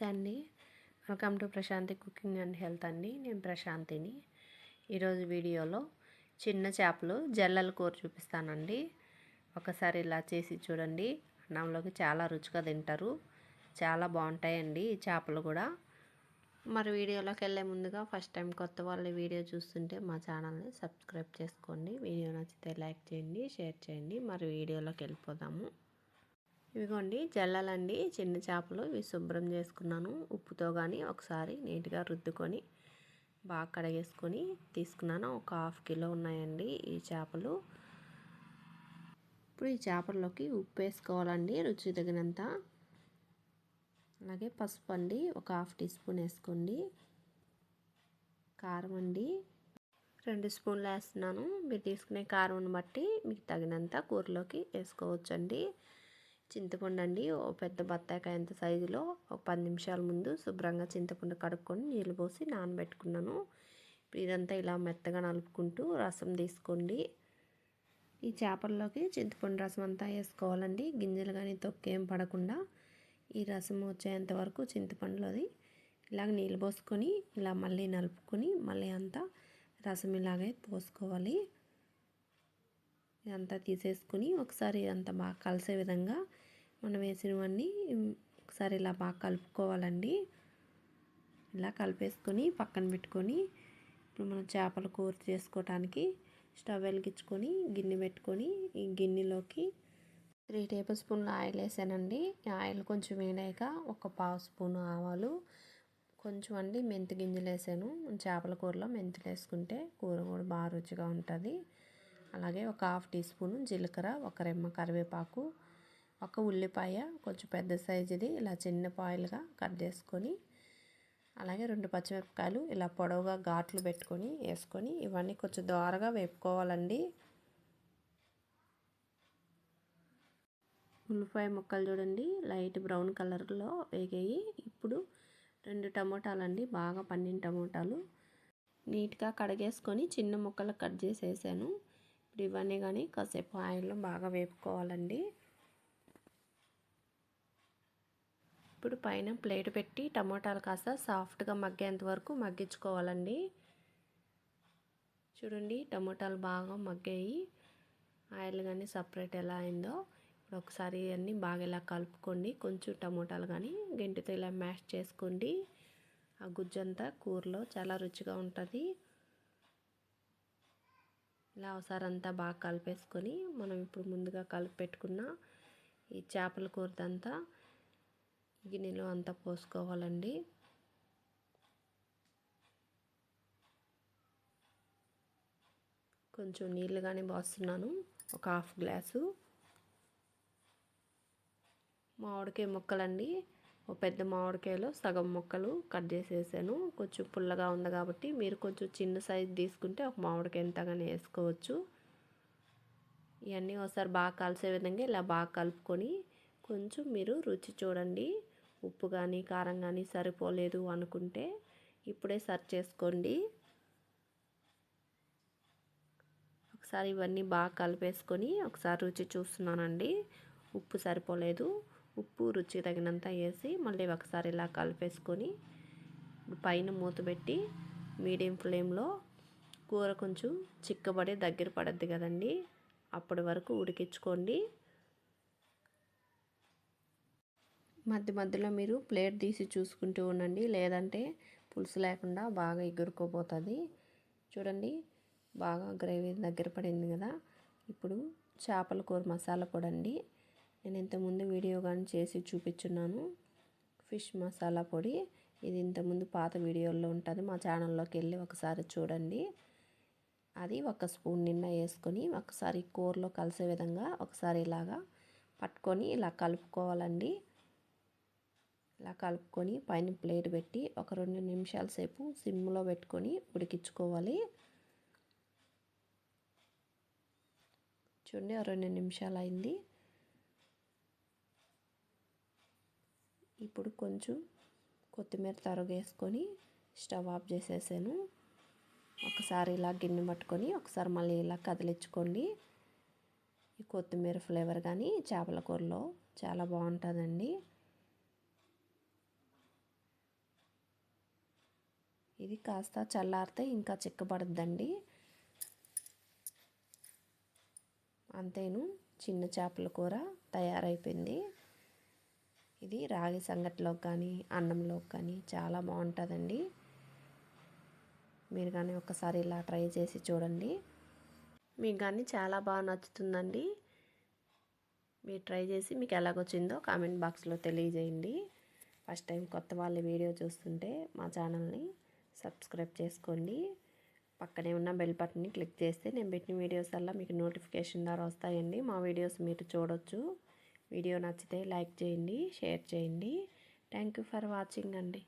Welcome to Prashanti cooking and health అండి. నేను ప్రశాంతిని. ఈరోజు వీడియోలో చిన్న చేపలు జల్లల కూర చూపిస్తానండి. ఒకసారి ఇలా చేసి చూడండి. అన్నంలోకి చాలా రుచిగా తింటారు. చాలా బాగుంటాయండి ఈ చేపలు కూడా. మరి వీడియోలోకి వెళ్ళే ముందుగా ఫస్ట్ టైం కొత్త వాళ్ళు వీడియో చూస్తుంటే మా ఛానల్ని సబ్స్క్రైబ్ చేసుకోండి. వీడియో నచ్చితే లైక్ చేయండి షేర్ చేయండి. మరి వీడియోలోకి వెళ్ళిపోదాము. ఇవిగోండి జల్లలండి చిన్న చేపలు ఇవి శుభ్రం చేసుకున్నాను. ఉప్పుతో కానీ ఒకసారి నీట్గా రుద్దుకొని బాగా కడిగేసుకొని తీసుకున్నాను. ఒక హాఫ్ కిలో ఉన్నాయండి ఈ చేపలు. ఇప్పుడు ఈ చేపల్లోకి ఉప్పు వేసుకోవాలండి రుచి తగినంత. అలాగే పసుపు అండి ఒక హాఫ్ టీ స్పూన్ వేసుకోండి. కారం అండి రెండు స్పూన్లు వేస్తున్నాను. మీరు తీసుకునే కారం బట్టి మీకు తగినంత కూరలోకి వేసుకోవచ్చండి. చింతపండు అండి. ఓ పెద్ద బత్తాకాయ అంత సైజులో ఒక పది నిమిషాల ముందు శుభ్రంగా చింతపండు కడుక్కొని నీళ్ళు పోసి నానబెట్టుకున్నాను. ఇప్పుడు ఇదంతా ఇలా మెత్తగా నలుపుకుంటూ రసం తీసుకోండి. ఈ చేపల్లోకి చింతపండు రసం అంతా వేసుకోవాలండి. గింజలు కానీ తొక్కేం పడకుండా ఈ రసం వచ్చేంత వరకు చింతపండులోది ఇలాగ నీళ్ళు పోసుకొని ఇలా మళ్ళీ నలుపుకొని మళ్ళీ అంతా రసం ఇలాగే పోసుకోవాలి. ఇదంతా తీసేసుకుని ఒకసారి అంతా బాగా కలిసే విధంగా మనం వేసినవన్నీ ఒకసారి ఇలా బాగా కలుపుకోవాలండి. ఇలా కలిపేసుకొని పక్కన పెట్టుకొని ఇప్పుడు మనం చేపల కూర చేసుకోవటానికి స్టవ్ వెలిగించుకొని గిన్నె పెట్టుకొని ఈ గిన్నెలోకి త్రీ టేబుల్ స్పూన్లు ఆయిల్ వేసానండి. ఆయిల్ కొంచెం వేడాక ఒక పావు స్పూన్ ఆవాలు కొంచెం అండి మెంతి గింజలు వేసాను. చేపల కూరలో మెంతులు వేసుకుంటే కూర కూడా బాగా రుచిగా ఉంటుంది. అలాగే ఒక హాఫ్ టీ స్పూన్ జీలకర్ర ఒక రెమ్మ కరివేపాకు ఒక ఉల్లిపాయ కొంచెం పెద్ద సైజుది ఇలా చిన్న పాయలుగా కట్ చేసుకొని అలాగే రెండు పచ్చిమిరపకాయలు ఇలా పొడవుగా ఘాట్లు పెట్టుకొని వేసుకొని ఇవన్నీ కొంచెం దోరగా వేపుకోవాలండి. ఉల్లిపాయ ముక్కలు చూడండి లైట్ బ్రౌన్ కలర్లో వేగాయి. ఇప్పుడు రెండు టమోటాలండి బాగా పండిన టమోటాలు. నీట్గా కడిగేసుకొని చిన్న ముక్కలు కట్ చేసి వేసాను ఇప్పుడు ఇవన్నీ కానీ కాసేపు ఆయిల్లో బాగా వేపుకోవాలండి. ఇప్పుడు పైన ప్లేట్ పెట్టి టమోటాలు కాస్త సాఫ్ట్గా మగ్గేంత వరకు మగ్గించుకోవాలండి. చూడండి టమోటాలు బాగా మగ్గాయి. ఆయిల్ కానీ సపరేట్ ఎలా అయిందో ఇప్పుడు ఒకసారి అన్నీ బాగా ఇలా కలుపుకోండి. కొంచెం టమోటాలు కానీ గెంటితో ఇలా మ్యాష్ చేసుకోండి. ఆ గుజ్జంతా కూరలో చాలా రుచిగా ఉంటుంది. ఇలా ఒకసారంతా బాగా కలిపేసుకొని మనం ఇప్పుడు ముందుగా కలిపి పెట్టుకున్న ఈ చేపల కూరదంతా గిన్నెలో అంతా పోసుకోవాలండి. కొంచెం నీళ్ళు కానీ పోస్తున్నాను. ఒక హాఫ్ గ్లాసు. మామిడికాయ ముక్కలండి. పెద్ద మామిడికాయలో సగం ముక్కలు కట్ చేసేసాను. కొంచెం పుల్లగా ఉంది కాబట్టి మీరు కొంచెం చిన్న సైజు తీసుకుంటే ఒక మామిడికాయ ఎంతగానే వేసుకోవచ్చు. ఇవన్నీ ఒకసారి బాగా కలిసే విధంగా ఇలా బాగా కలుపుకొని కొంచెం మీరు రుచి చూడండి. ఉప్పు కానీ కారం కానీ సరిపోలేదు అనుకుంటే ఇప్పుడే సర్చ్ చేసుకోండి. ఒకసారి ఇవన్నీ బాగా కలిపేసుకొని ఒకసారి రుచి చూస్తున్నానండి. ఉప్పు సరిపోలేదు. ఉప్పు రుచికి తగినంత వేసి మళ్ళీ ఒకసారి ఇలా కలిపేసుకొని పైన మూత పెట్టి మీడియం ఫ్లేమ్లో కూర కొంచెం చిక్కబడి దగ్గర పడద్ది కదండి. అప్పటి వరకు ఉడికించుకోండి. మధ్య మధ్యలో మీరు ప్లేట్ తీసి చూసుకుంటూ ఉండండి. లేదంటే పులుసు లేకుండా బాగా ఎగురుకోపోతుంది చూడండి బాగా గ్రేవీ దగ్గర పడింది కదా. ఇప్పుడు చేపల కూర మసాలా పొడండి. అండి నేను ఇంతకుముందు వీడియో కానీ చేసి చూపించున్నాను ఫిష్ మసాలా పొడి. ఇది ఇంతకుముందు పాత వీడియోల్లో ఉంటుంది. మా ఛానల్లోకి వెళ్ళి ఒకసారి చూడండి. అది ఒక స్పూన్ నిన్న వేసుకొని ఒకసారి కూరలో కలిసే విధంగా ఒకసారి ఇలాగా పట్టుకొని ఇలా కలుపుకోవాలండి. ఇలా కలుపుకొని పైన ప్లేట్ పెట్టి ఒక రెండు నిమిషాల సేపు సిమ్లో పెట్టుకొని ఉడికించుకోవాలి. చూడండి రెండు నిమిషాలు అయింది. ఇప్పుడు కొంచెం కొత్తిమీర తరగేసుకొని స్టవ్ ఆఫ్ చేసేసాను. ఒకసారి ఇలా గిన్నె పట్టుకొని ఒకసారి మళ్ళీ ఇలా కదిలించుకోండి. ఈ కొత్తిమీర ఫ్లేవర్ కానీ చేపల కూరలో చాలా బాగుంటుందండి. ఇది కాస్త చల్లారితే ఇంకా చిక్కబడద్దండి. అంతేను చిన్న చేపల కూర తయారైపోయింది. ఇది రాగి సంగట్లో కానీ అన్నంలో కానీ చాలా బాగుంటుందండి. మీరు కానీ ఒకసారి ఇలా ట్రై చేసి చూడండి. మీకు కానీ చాలా బాగా నచ్చుతుందండి. మీరు ట్రై చేసి మీకు ఎలాగొచ్చిందో కామెంట్ బాక్స్లో తెలియజేయండి. ఫస్ట్ టైం కొత్త వాళ్ళ వీడియో చూస్తుంటే మా ఛానల్ని సబ్స్క్రైబ్ చేసుకోండి. పక్కనే ఉన్న బెల్ బటన్ని క్లిక్ చేస్తే నేను పెట్టిన వీడియోస్ అలా మీకు నోటిఫికేషన్ ద్వారా వస్తాయండి. మా వీడియోస్ మీరు చూడొచ్చు. వీడియో నచ్చితే లైక్ చేయండి షేర్ చేయండి. థ్యాంక్ యూ ఫర్ వాచింగ్ అండి.